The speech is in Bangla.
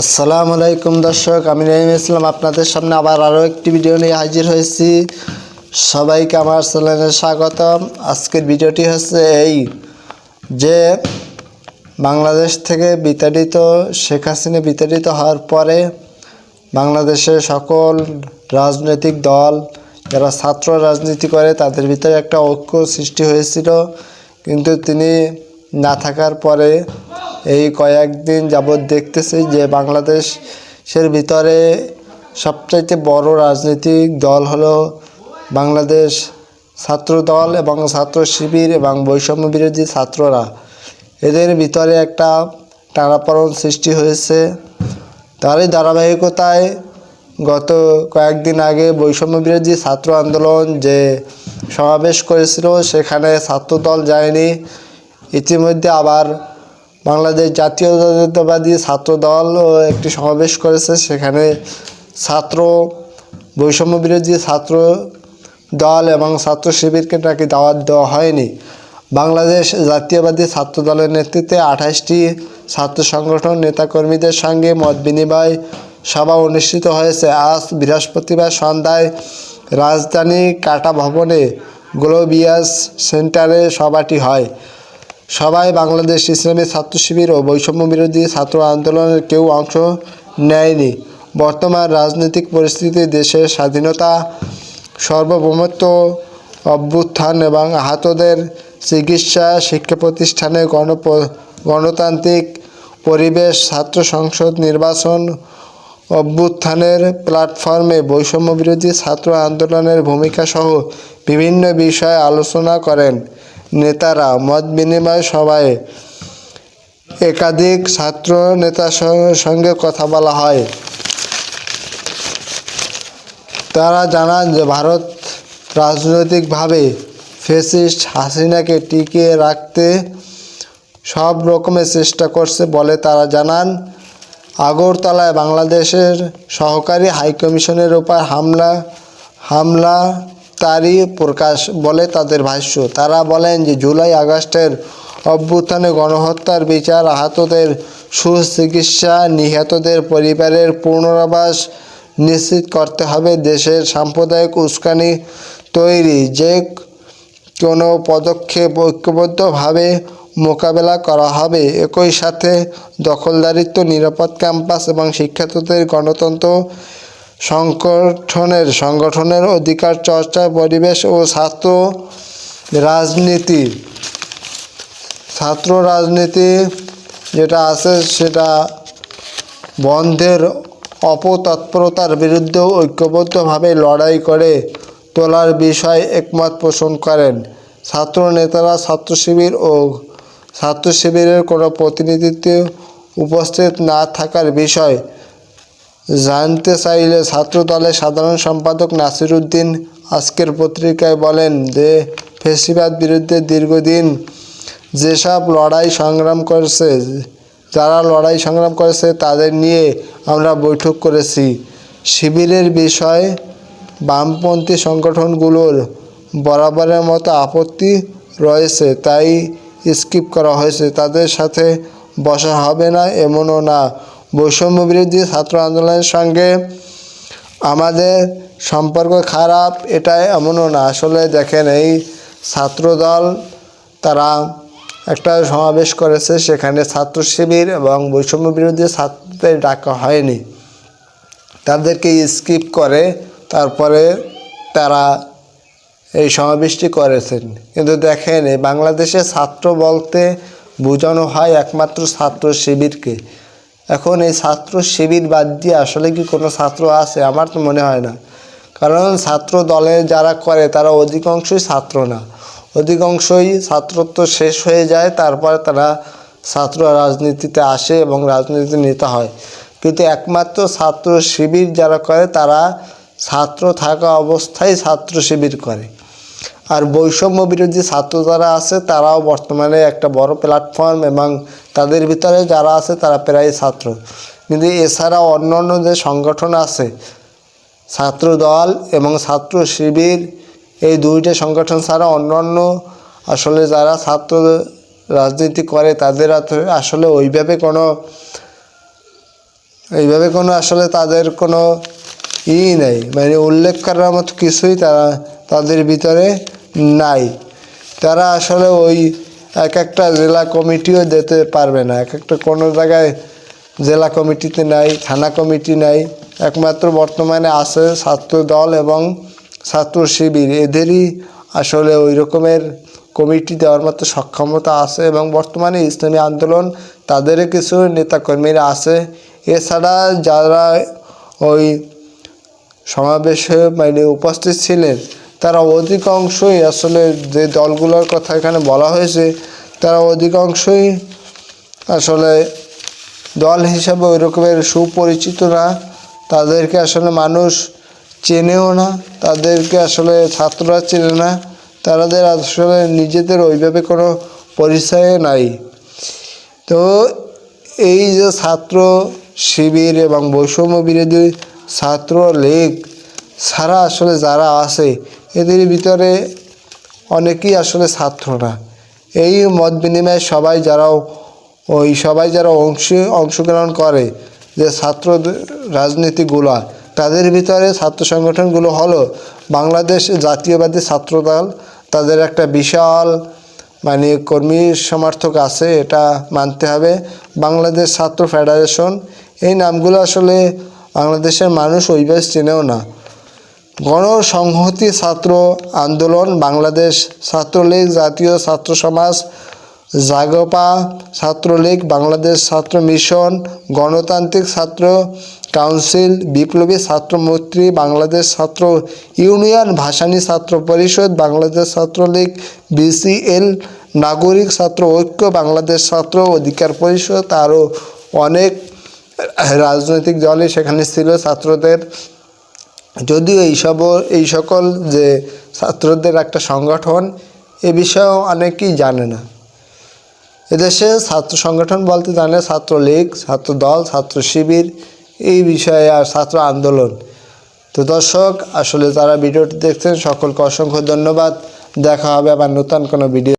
আসসালামু আলাইকুম দর্শক, আমি রহিম ইসলাম। আপনাদের সামনে আবার আরও একটি ভিডিও নিয়ে হাজির হয়েছি। সবাইকে আমার চ্যানেলে স্বাগতম। আজকের ভিডিওটি হচ্ছে এই যে বাংলাদেশ থেকে বিতাড়িত, শেখ হাসিনা বিতাড়িত হওয়ার পরে বাংলাদেশের সকল রাজনৈতিক দল, যারা ছাত্র রাজনীতি করে, তাদের ভিতরে একটা ঐক্য সৃষ্টি হয়েছিল। কিন্তু তিনি না থাকার পরে এই কয়েকদিন যাবৎ দেখতেছি যে বাংলাদেশের ভিতরে সবচাইতে বড় রাজনৈতিক দল হলো বাংলাদেশ ছাত্র দল এবং ছাত্র শিবির এবং বৈষম্য বিরোধী ছাত্ররা। এদের ভিতরে একটা টানাপড়ন সৃষ্টি হয়েছে। তারই ধারাবাহিকতায় গত কয়েকদিন আগে বৈষম্য বিরোধী ছাত্র আন্দোলন যে সমাবেশ করেছিল, সেখানে ছাত্রদল যায়নি। ইতিমধ্যে আবার বাংলাদেশ জাতীয়তাবাদী ছাত্র দল একটি সমাবেশ করেছে। সেখানে ছাত্র বৈষম্য বিরোধী ছাত্র দল এবং ছাত্র শিবিরকে নাকি দাওয়াত দেওয়া হয়নি। বাংলাদেশ জাতীয়বাদী ছাত্র দলের নেতৃত্বে আঠাশটি ছাত্র সংগঠন নেতাকর্মীদের সঙ্গে মত বিনিময় সভা অনুষ্ঠিত হয়েছে। আজ বৃহস্পতিবার সন্ধ্যায় রাজধানী কাটা ভবনে গ্লোবিয়াস সেন্টারে সভাটি হয়। সবাই বাংলাদেশ ইসলামী ছাত্র শিবির ও বৈষম্য বিরোধী ছাত্র আন্দোলনের কেউ অংশ নেয়নি। বর্তমান রাজনৈতিক পরিস্থিতি, দেশের স্বাধীনতা, সার্বভৌমত্ব অভ্যুত্থান এবং আহতদের চিকিৎসা শিক্ষা প্রতিষ্ঠানে গণ গণতান্ত্রিক পরিবেশ, ছাত্র সংসদ নির্বাচন অভ্যুত্থানের প্ল্যাটফর্মে বৈষম্য বিরোধী ছাত্র আন্দোলনের ভূমিকা সহ বিভিন্ন বিষয়ে আলোচনা করেন। নেতারা, মত বিনিময় সভায় একাধিক ছাত্র নেতার সঙ্গে কথা বলা হয়। তারা জানান যে ভারত রাজনৈতিকভাবে ফেসিস্ট হাসিনাকে টিকিয়ে রাখতে সব রকমের চেষ্টা করছে বলে তারা জানান। আগরতলায় বাংলাদেশের সহকারী হাইকমিশনের উপর হামলা হামলা তারই প্রকাশ বলে তাদের ভাষ্য। তারা বলেন যে, জুলাই আগস্টের অভ্যুত্থানে গণহত্যার বিচার আহতদের সুচিকিৎসা, নিহতদের পরিবারের পুনরাবাস নিশ্চিত করতে হবে, দেশের সাম্প্রদায়িক উস্কানি তৈরি, যে কোনো পদক্ষেপ ঐক্যবদ্ধভাবে মোকাবেলা করা হবে। একই সাথে দখলদারিত্ব, নিরাপদ ক্যাম্পাস এবং শিক্ষার্থীদের গণতন্ত্র সংগঠনের সংগঠনের অধিকার, চর্চা, পরিবেশ ও ছাত্র রাজনীতি। ছাত্র রাজনীতি যেটা আছে সেটা বন্ধের অপতৎপরতার বিরুদ্ধে ঐক্যবদ্ধভাবে লড়াই করে তোলার বিষয়ে একমত পোষণ করেন। ছাত্র নেতারা ছাত্র শিবির ও ছাত্র শিবিরের কোনো প্রতিনিধিত্ব উপস্থিত না থাকার বিষয় জানতে চাইলে ছাত্রদলের সাধারণ সম্পাদক নাসির উদ্দিন আজকের পত্রিকায় বলেন যে, ফেসিবাদ বিরুদ্ধে দীর্ঘদিন যেসব লড়াই সংগ্রাম করেছে, যারা লড়াই সংগ্রাম করেছে তাদের নিয়ে আমরা বৈঠক করেছি। শিবিরের বিষয়ে, বামপন্থী সংগঠনগুলোর বরাবরের মতো আপত্তি রয়েছে, তাই স্কিপ করা হয়েছে। তাদের সাথে বসা হবে না, এমনও না। বৈষম্য বিরোধী ছাত্র আন্দোলনের সঙ্গে আমাদের সম্পর্ক খারাপ এটা এমনও না। আসলে দেখেন, এই ছাত্রদল তারা একটা সমাবেশ করেছে, সেখানে ছাত্র শিবির এবং বৈষম্য বিরোধী ছাত্রদের ডাকা হয়নি। তাদেরকে স্কিপ করে তারপরে তারা এই সমাবেশটি করেছেন। কিন্তু দেখেন বাংলাদেশে ছাত্র বলতে বোঝানো হয় একমাত্র ছাত্র শিবিরকে। এখন এই ছাত্র শিবির বাদ দিয়ে আসলে কি কোনো ছাত্র আছে? আমার তো মনে হয় না। কারণ ছাত্র দলে যারা করে, তারা অধিকাংশই ছাত্র না। অধিকাংশই ছাত্রত্ব শেষ হয়ে যায়, তারপরে তারা ছাত্র রাজনীতিতে আসে এবং রাজনীতি নেতা হয়। কিন্তু একমাত্র ছাত্র শিবির যারা করে, তারা ছাত্র থাকা অবস্থায় ছাত্র শিবির করে। আর বৈষম্য বিরোধী ছাত্র যারা আছে, তারাও বর্তমানে একটা বড় প্ল্যাটফর্ম এবং তাদের ভিতরে যারা আছে, তারা প্রায় ছাত্র। কিন্তু এছাড়া অন্য অন্য যে সংগঠন আছে, ছাত্র দল এবং ছাত্র শিবির, এই দুইটা সংগঠন ছাড়া অন্য অন্য আসলে যারা ছাত্র রাজনীতি করে, তাদের আসলে ওইভাবে কোনো, এইভাবে কোনো আসলে তাদের কোনো ই নেই। মানে উল্লেখ করার মতো কিছুই তারা, তাদের ভিতরে নাই। তারা আসলে ওই এক একটা জেলা কমিটিও যেতে পারবে না। এক একটা কোনো জায়গায় জেলা কমিটিতে নাই, থানা কমিটি নাই। একমাত্র বর্তমানে আছে ছাত্র দল এবং ছাত্র শিবির। এদেরই আসলে ওই রকমের কমিটি দেওয়ার মতো সক্ষমতা আছে এবং বর্তমানে ইসলামী আন্দোলন তাদেরও কিছু নেতাকর্মীরা আছে। এছাড়া যারা ওই সমাবেশে মানে উপস্থিত ছিলেন তারা অধিকাংশই আসলে যে দলগুলোর কথা এখানে বলা হয়েছে, তারা অধিকাংশই আসলে দল হিসাবে ওই রকমের সুপরিচিত না। তাদেরকে আসলে মানুষ চেনেও না, তাদেরকে আসলে ছাত্ররা চেনে না তাদের আসলে নিজেদের ওইভাবে কোনো পরিচয় নাই। তো এই যে ছাত্র শিবির এবং বৈষম্য বিরোধী ছাত্র লীগ ছাড়া আসলে যারা আছে এদের ভিতরে অনেকেই আসলে ছাত্ররা। এই মত বিনিময়ে সবাই যারা ওই সবাই যারা অংশ, অংশগ্রহণ করে যে ছাত্র রাজনীতিগুলা, তাদের ভিতরে ছাত্র সংগঠনগুলো হলো বাংলাদেশ জাতীয়বাদী ছাত্রদল। তাদের একটা বিশাল মানে কর্মী সমর্থক আছে, এটা মানতে হবে। বাংলাদেশ ছাত্র ফেডারেশন, এই নামগুলো আসলে বাংলাদেশের মানুষ ওইভাবে চেনেও না। গণসংহতি ছাত্র আন্দোলন, বাংলাদেশ ছাত্রলীগ জাতীয় ছাত্র সমাজ, জাগপা ছাত্রলীগ, বাংলাদেশ ছাত্র মিশন, গণতান্ত্রিক ছাত্র কাউন্সিল, বিপ্লবী ছাত্র মৈত্রী, বাংলাদেশ ছাত্র ইউনিয়ন, ভাসানী ছাত্র পরিষদ, বাংলাদেশ ছাত্রলীগ, বিসিএল, নাগরিক ছাত্র ঐক্য, বাংলাদেশ ছাত্র অধিকার পরিষদ আরও অনেক রাজনৈতিক দলই সেখানে ছিল ছাত্রদের। যদিও এই এইসব এই সকল যে ছাত্রদের একটা সংগঠন, এ বিষয়েও অনেকেই জানে না। এদেশে ছাত্র সংগঠন বলতে জানে ছাত্রলীগ ছাত্র দল ছাত্র শিবির এই বিষয়ে আর ছাত্র আন্দোলন। তো দর্শক, আসলে যারা ভিডিওটি দেখছেন, সকলকে অসংখ্য ধন্যবাদ। দেখা হবে আবার নতুন কোনো ভিডিও